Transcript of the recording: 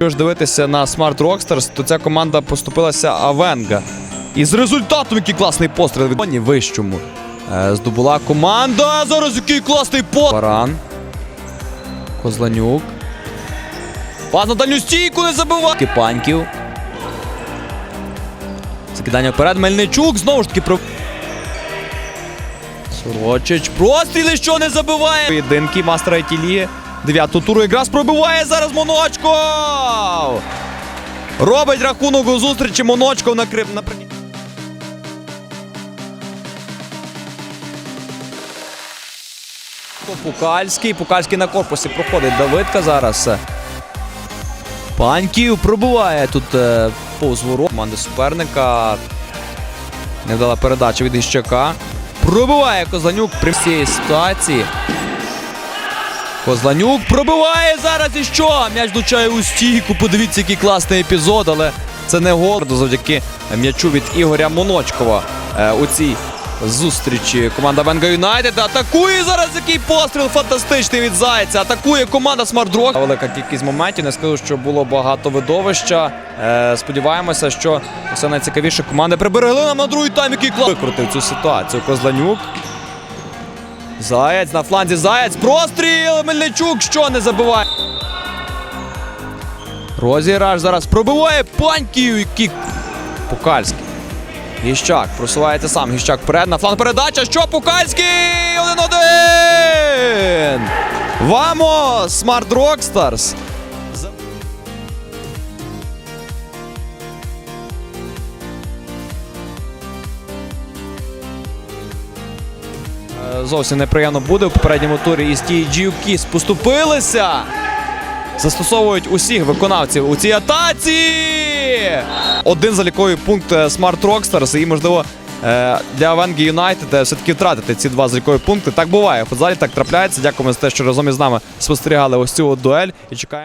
Якщо ж дивитися на Smart Rockstars, то ця команда поступилася Авенга. І з результатом, який класний постріл від Ні, вищому. Е, здобула команда. Зараз який класний постріл. Баран. Козланюк. Пас на дальню стійку не забиває. Кипаньків. Закидання вперед. Мельничук знову ж таки про. Сорочич. Простріли, що не забиває. Поєдинки мастера Етілії. Дев'яту туру якраз пробиває зараз Моночков. Робить рахунок у зустрічі Моночков накрив наприкінці. Пукальський. Пукальський на корпусі проходить Давидка зараз. Паньків пробиває тут е, повз ворот команди суперника. Невдала передача від Іщака. Пробиває Козланюк при всій ситуації. Козланюк пробиває зараз і що? М'яч влучає у стійку. Подивіться, який класний епізод, але це не гол. Завдяки м'ячу від Ігоря Моночкова е, у цій зустрічі. Команда Венга Юнайтед атакує зараз який постріл фантастичний від Зайця. Атакує команда Смарт Велика кількість моментів. Не скажу, що було багато видовища. Е, сподіваємося, що все найцікавіше команди приберегли нам на другий тайм, який клас викрутив цю ситуацію. Козланюк. Заєць на фланзі Заєць. Простріл! Мельничук що не забиває. Розіграш зараз пробиває паньків. кік. Пукальський. Гіщак просувається сам. Гіщак вперед на фланг передача. Що Пукальський? 1-1! Вамо! Смарт Рокстарс! Зовсім неприємно буде в попередньому турі із TG Kiss поступилися. Застосовують усіх виконавців у цій атаці. Один заліковий пункт е, Smart Rockstars. І, можливо, е, для Венги United все-таки втратити ці два залікові пункти. Так буває. В футзалі так трапляється. Дякуємо за те, що разом із нами спостерігали ось цю дуель і чекаємо.